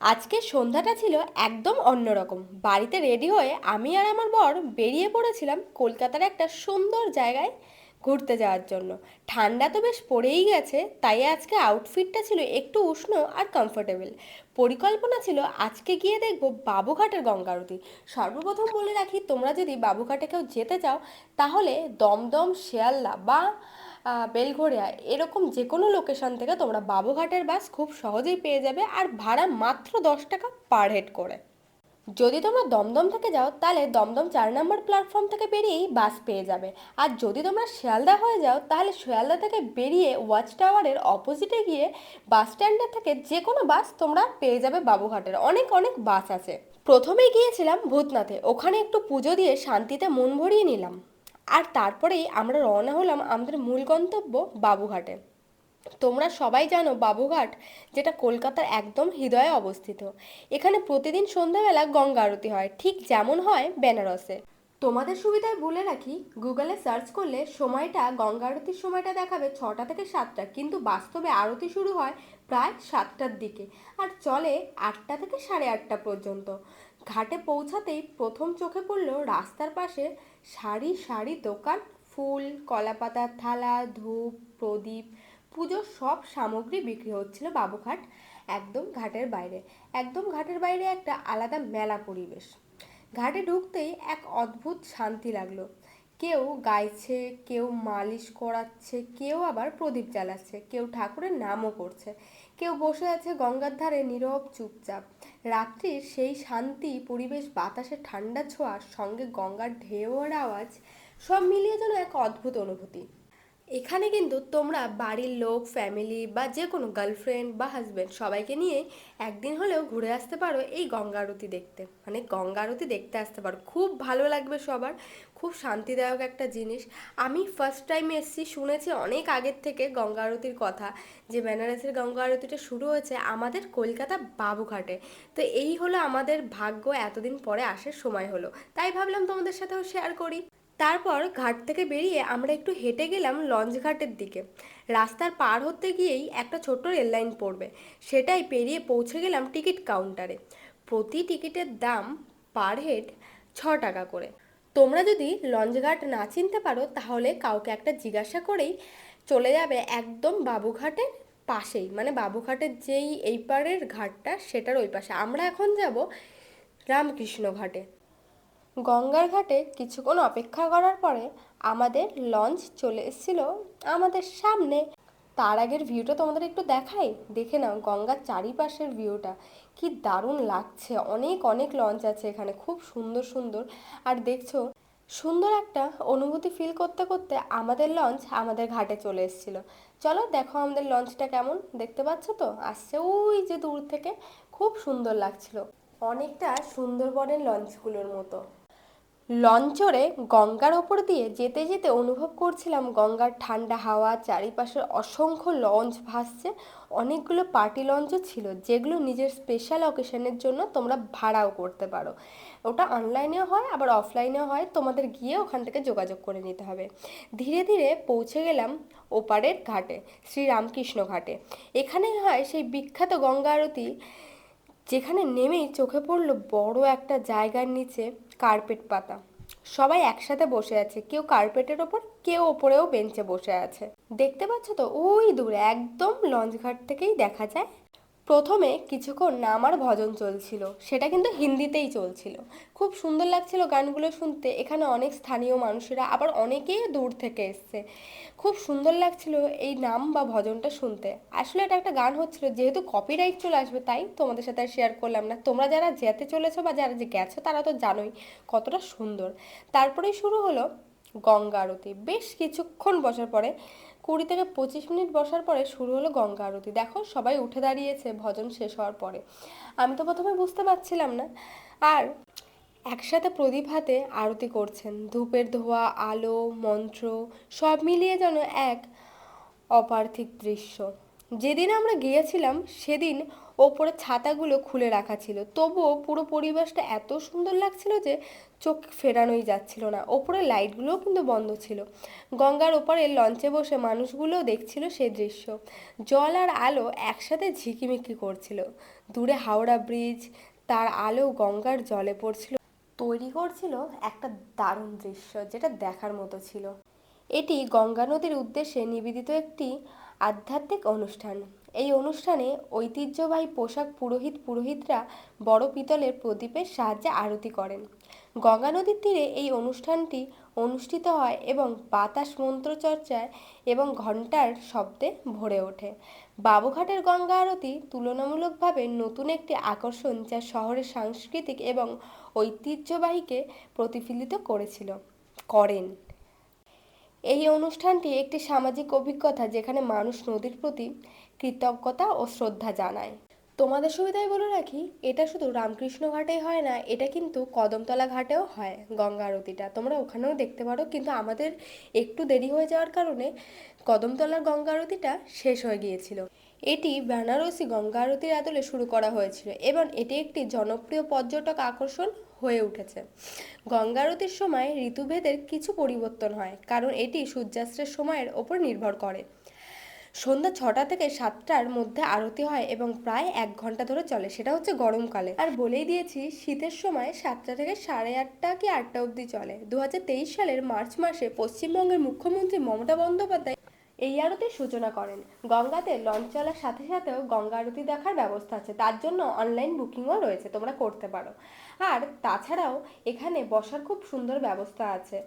আজকে সন্ধ্যাটা ছিল একদম অন্যরকম। বাড়িতে রেডি হয়ে আমি আর আমার বর বেরিয়ে পড়েছিলাম কলকাতার একটা সুন্দর জায়গায় ঘুরতে যাওয়ার জন্য। ঠান্ডা তো বেশ পড়েই গেছে, তাই আজকে আউটফিটটা ছিল একটু উষ্ণ আর কমফোর্টেবল পরিকল্পনা ছিল আজকে গিয়ে দেখব বাবুঘাটের গঙ্গারতি। সর্বপ্রথম বলে রাখি, তোমরা যদি বাবুঘাটে কেউ যেতে চাও, তাহলে দমদম, শিয়ালদা বা আহ, বেলঘরিয়া এরকম যে কোনো লোকেশন থেকে তোমরা বাবুঘাটের বাস খুব সহজেই পেয়ে যাবে আর ভাড়া মাত্র দশ টাকা পার হেড করে। যদি তোমরা দমদম থেকে যাও তাহলে দমদম চার নম্বর প্ল্যাটফর্ম থেকে বেরিয়েই বাস পেয়ে যাবে। আর যদি তোমরা শিয়ালদা হয়ে যাও তাহলে শিয়ালদা থেকে বেরিয়ে ওয়াচ টাওয়ারের অপোজিটে গিয়ে বাস স্ট্যান্ডের থেকে যে কোনো বাস তোমরা পেয়ে যাবে বাবুঘাটের। অনেক অনেক বাস আছে। প্রথমেই গিয়েছিলাম ভূতনাথে। ওখানে একটু পুজো দিয়ে শান্তিতে মন ভরিয়ে নিলাম। আর তারপরেই আমরা রওনা হলাম আমাদের মূল গন্তব্য বাবুঘাটে। তোমরা সবাই জানো বাবুঘাট, যেটা কলকাতার একদম হৃদয়ে অবস্থিত। এখানে প্রতিদিন সন্ধ্যাবেলা গঙ্গা আরতি হয়, ঠিক যেমন হয় বেনারসে। তোমাদের সুবিধায় বলে রাখি, গুগলে সার্চ করলে সময়টা, গঙ্গা আরতির সময়টা দেখাবে ছটা থেকে সাতটা, কিন্তু বাস্তবে আরতি শুরু হয় প্রায় সাতটার দিকে। আর চলে আটটা থেকে সাড়ে আটটা পর্যন্ত। ঘাটে পৌঁছাতেই প্রথম চোখে পড়ল রাস্তার পাশে সারি সারি দোকান, ফুল কলাপাতার থালা, ধূপ, প্রদীপ পুজোর সব সামগ্রী বিক্রি হচ্ছিল বাবুঘাট একদম ঘাটের বাইরে। একদম ঘাটের বাইরে একটা আলাদা মেলা পরিবেশ। ঘাটে ঢুকতেই এক অদ্ভুত শান্তি লাগল। কেউ গাইছে, কেউ মালিশ করাচ্ছে, কেউ আবার প্রদীপ জ্বালাচ্ছে, কেউ ঠাকুরের নামও করছে, কেউ বসে আছে গঙ্গার ধারে নীরব চুপচাপ। রাত্রির সেই শান্তি, পরিবেশ, বাতাসে ঠান্ডা ছোঁয়ার সঙ্গে গঙ্গার ঢেউয়ের আওয়াজ, সব মিলিয়ে যেন এক অদ্ভুত অনুভূতি। এখানে কিন্তু তোমরা বাড়ির লোক ফ্যামিলি বা যে কোনো গার্লফ্রেন্ড বা হাজব্যান্ড সবাইকে নিয়ে একদিন হলেও ঘুরে আসতে পারো এই গঙ্গা আরতি দেখতে। মানে গঙ্গা আরতি দেখতে আসতে পারো। খুব ভালো লাগবে সবার। খুব শান্তিদায়ক একটা জিনিস। আমি ফার্স্ট টাইম এসেছি, শুনেছি অনেক আগের থেকে গঙ্গা আরতির কথা যে বেনারসের গঙ্গা আরতিটা শুরু হয়েছে আমাদের কলকাতা বাবুঘাটে। তো এই হলো আমাদের ভাগ্য এতদিন পরে আসার সময় হলো। তাই ভাবলাম তোমাদের সাথেও শেয়ার করি। তারপর ঘাট থেকে বেরিয়ে আমরা একটু হেঁটে গেলাম লঞ্চ ঘাটের দিকে। রাস্তার পার হতে গিয়েই একটা ছোট্ট রেল লাইন পড়বে। সেটাই পেরিয়ে পৌঁছে গেলাম টিকিট কাউন্টারে। প্রতি টিকিটের দাম পার হেড ছ টাকা করে। তোমরা যদি লঞ্চ ঘাট না চিনতে পারো, তাহলে কাউকে একটা জিজ্ঞাসা করেই চলে যাবে একদম বাবুঘাটের পাশেই। মানে বাবুঘাটের যেই এই পারের ঘাটটা, সেটার ওই পাশে। আমরা এখন যাব রামকৃষ্ণ ঘাটে। গঙ্গার ঘাটে কিছুক্ষণ অপেক্ষা করার পরে আমাদের লঞ্চ চলে এসেছিল আমাদের সামনে। তার আগের ভিউটা তোমাদের একটু দেখাই? দেখে নাও, গঙ্গার চারিপাশের ভিউটা। কি দারুণ লাগছে। অনেক অনেক লঞ্চ আছে এখানে। খুব সুন্দর সুন্দর। আর দেখছ, সুন্দর একটা অনুভূতি ফিল করতে করতে আমাদের লঞ্চ আমাদের ঘাটে চলে এসেছিল। চলো দেখো আমাদের লঞ্চটা কেমন। দেখতে পাচ্ছ তো? আসছে ওই যে দূর থেকে। খুব সুন্দর লাগছিল। অনেকটা সুন্দরবনের লঞ্চগুলোর মতো। লঞ্চরে গঙ্গার ওপর দিয়ে যেতে যেতে অনুভব করছিলাম গঙ্গার ঠান্ডা হাওয়া, চারিপাশের অসংখ্য লঞ্চ ভাসছে। অনেকগুলো পার্টি লঞ্চও ছিল, যেগুলো নিজের স্পেশাল অকেশনের জন্য তোমরা ভাড়াও করতে পারো। ওটা অনলাইনেও হয়, আবার অফলাইনেও হয়, তোমাদের গিয়ে ওখান থেকে যোগাযোগ করে নিতে হবে। ধীরে ধীরে পৌঁছে গেলাম ওপারের ঘাটে, শ্রীরামকৃষ্ণ ঘাটে। এখানে হয় সেই বিখ্যাত গঙ্গা আরতি, যেখানে নেমেই চোখে পড়ল বড় একটা জায়গার নিচে কার্পেট পাতা। সবাই একসাথে বসে আছে। কেউ কার্পেটের ওপর, কেউ ওপরেও বেঞ্চে বসে আছে। দেখতে পাচ্ছ তো? ওই দূরে, একদম লঞ্চ ঘাট থেকেই দেখা যায় প্রথমে কিছুক্ষণ নামার ভজন চলছিল। সেটা কিন্তু হিন্দিতেই চলছিল। খুব সুন্দর লাগছিল গানগুলো শুনতে। এখানে অনেক স্থানীয় মানুষেরা, আবার অনেকেই দূর থেকে এসছে। খুব সুন্দর লাগছিল এই নাম বা ভজনটা শুনতে। আসলে এটা একটা গান হচ্ছিল, যেহেতু কপিরাইট চলে আসবে, তাই তোমাদের সাথে শেয়ার করলাম না। তোমরা যারা যেতে চলেছো বা যারা যে গেছো, তারা তো জানোই কতটা সুন্দর। তারপরেই শুরু হলো গঙ্গা আরতি। বেশ কিছুক্ষণ বসার পরে কুড়ি থেকে পঁচিশ মিনিট বসার পরে শুরু হলো গঙ্গা আরতি। দেখো, সবাই উঠে দাঁড়িয়েছে, ভজন শেষ হওয়ার পরে। আমি তো প্রথমে বুঝতে পারছিলাম না। আর একসাথে প্রদীপ হাতে আরতি করছেন। ধূপের ধোয়া, আলো, মন্ত্র, সব মিলিয়ে যেন এক অপার্থিক দৃশ্য। যেদিন আমরা গিয়েছিলাম, সেদিন ওপরে ছাতাগুলো খুলে রাখা ছিল। তবুও পুরো পরিবেশটা এত সুন্দর লাগছিল যে চোখ ফেরানোই যাচ্ছিল না। ওপরে লাইটগুলোও কিন্তু বন্ধ ছিল। গঙ্গার ওপারে লঞ্চে বসে মানুষগুলোও দেখছিল সে দৃশ্য। জল আর আলো একসাথে ঝিকিমিকি করছিল। দূরে হাওড়া ব্রিজ, তার আলো গঙ্গার জলে পড়ছিল। তৈরি করছিল একটা দারুণ দৃশ্য যেটা দেখার মতো ছিল। এটি গঙ্গা নদীর উদ্দেশ্যে নিবেদিত একটি আধ্যাত্মিক অনুষ্ঠান। এই অনুষ্ঠানে ঐতিহ্যবাহী পোশাক পুরোহিত পুরোহিতরা বড় পিতলের প্রদীপের সাহায্যে আরতি করেন। গঙ্গা নদীর তীরে এই অনুষ্ঠানটি অনুষ্ঠিত হয় এবং বাতাস মন্ত্রচর্চায় এবং ঘণ্টার শব্দে ভরে ওঠে। বাবুঘাটের গঙ্গা আরতি তুলনামূলকভাবে নতুন একটি আকর্ষণ যা শহরের সাংস্কৃতিক এবং ঐতিহ্যবাহীকে প্রতিফলিত করেছিল, করেন। এই অনুষ্ঠানটি একটি সামাজিক অভিজ্ঞতা যেখানে মানুষ নদীর প্রতি কৃতজ্ঞতা ও শ্রদ্ধা জানায়। তোমাদের সুবিধায় বলে রাখি, এটা শুধু রামকৃষ্ণ ঘাটেই হয় না, এটা কিন্তু কদমতলা ঘাটেও হয়, গঙ্গা আরতিটা। তোমরা ওখানেও দেখতে পারো, কিন্তু আমাদের একটু দেরি হয়ে যাওয়ার কারণে কদমতলার গঙ্গা আরতিটা শেষ হয়ে গিয়েছিল। এটি বেনারসি গঙ্গা আরতির আদলে শুরু করা হয়েছিল, এবং এটি একটি জনপ্রিয় পর্যটক আকর্ষণ হয়ে উঠেছে। গঙ্গা আরতির সময় ঋতুভেদের কিছু পরিবর্তন হয়, কারণ এটি সূর্যাস্তের সময়ের ওপর নির্ভর করে। সন্ধ্যা ছটা থেকে সাতটার মধ্যে আরতি হয় এবং প্রায় এক ঘণ্টা ধরে চলে। সেটা হচ্ছে গরমকালে। আর বলেই দিয়েছি, শীতের সময় সাতটা থেকে সাড়ে আটটা কি আটটা অবধি চলে। দু হাজার তেইশ সালের মার্চ মাসে পশ্চিমবঙ্গের মুখ্যমন্ত্রী মমতা বন্দ্যোপাধ্যায় এই আরতির সূচনা করেন। গঙ্গাতে লঞ্চ চলার সাথে সাথেও গঙ্গা আরতি দেখার ব্যবস্থা আছে। তার জন্য অনলাইন বুকিংও রয়েছে, তোমরা করতে পারো। আর তাছাড়াও এখানে বসার খুব সুন্দর ব্যবস্থা আছে।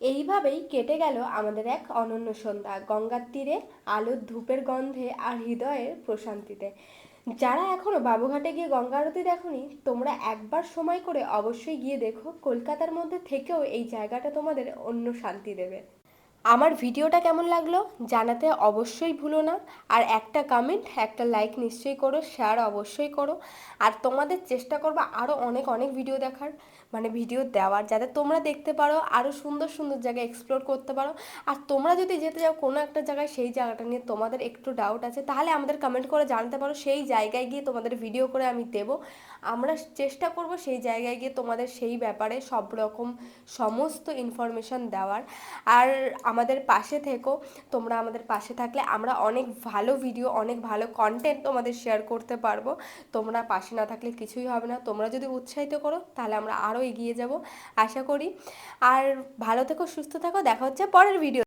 এইভাবেই কেটে গেল আমাদের এক অনন্য সন্ধ্যা, গঙ্গার তীরে আলোর ধূপের গন্ধে আর হৃদয়ের প্রশান্তিতে। যারা এখনও বাবুঘাটে গিয়ে গঙ্গা আরতি দেখোনি, তোমরা একবার সময় করে অবশ্যই গিয়ে দেখো, কলকাতার মধ্যে থেকেও এই জায়গাটা তোমাদের অন্য শান্তি দেবে। আমার ভিডিওটা কেমন লাগল জানাতে অবশ্যই ভুলো না। আর একটা কমেন্ট একটা লাইক নিশ্চয়ই করো শেয়ার অবশ্যই করো। আর তোমাদের চেষ্টা করব আরও অনেক অনেক ভিডিও দেখার। মানে ভিডিও দেওয়ার, যাতে তোমরা দেখতে পারো আরও সুন্দর সুন্দর জায়গায় এক্সপ্লোর করতে পারো। আর তোমরা যদি যেতে যাও কোনো একটা জায়গায়, সেই জায়গাটা নিয়ে তোমাদের একটু ডাউট আছে, তাহলে আমাদের কমেন্ট করে জানতে পারো। সেই জায়গায় গিয়ে তোমাদের ভিডিও করে আমি দেব। আমরা চেষ্টা করব সেই জায়গায় গিয়ে তোমাদের সেই ব্যাপারে সব রকম সমস্ত ইনফরমেশন দেওয়ার। আর আমাদের পাশে থেকো, তোমরা আমাদের পাশে থাকলে আমরা অনেক ভালো ভিডিও অনেক ভালো কন্টেন্ট তোমাদের শেয়ার করতে পারব। তোমরা পাশে না থাকলে কিছুই হবে না। তোমরা যদি উৎসাহিত করো, তাহলে আমরা আরও এগিয়ে যাব। আশা করি। আর ভালো থেকো, সুস্থ থাকো। দেখা হচ্ছে পরের ভিডিও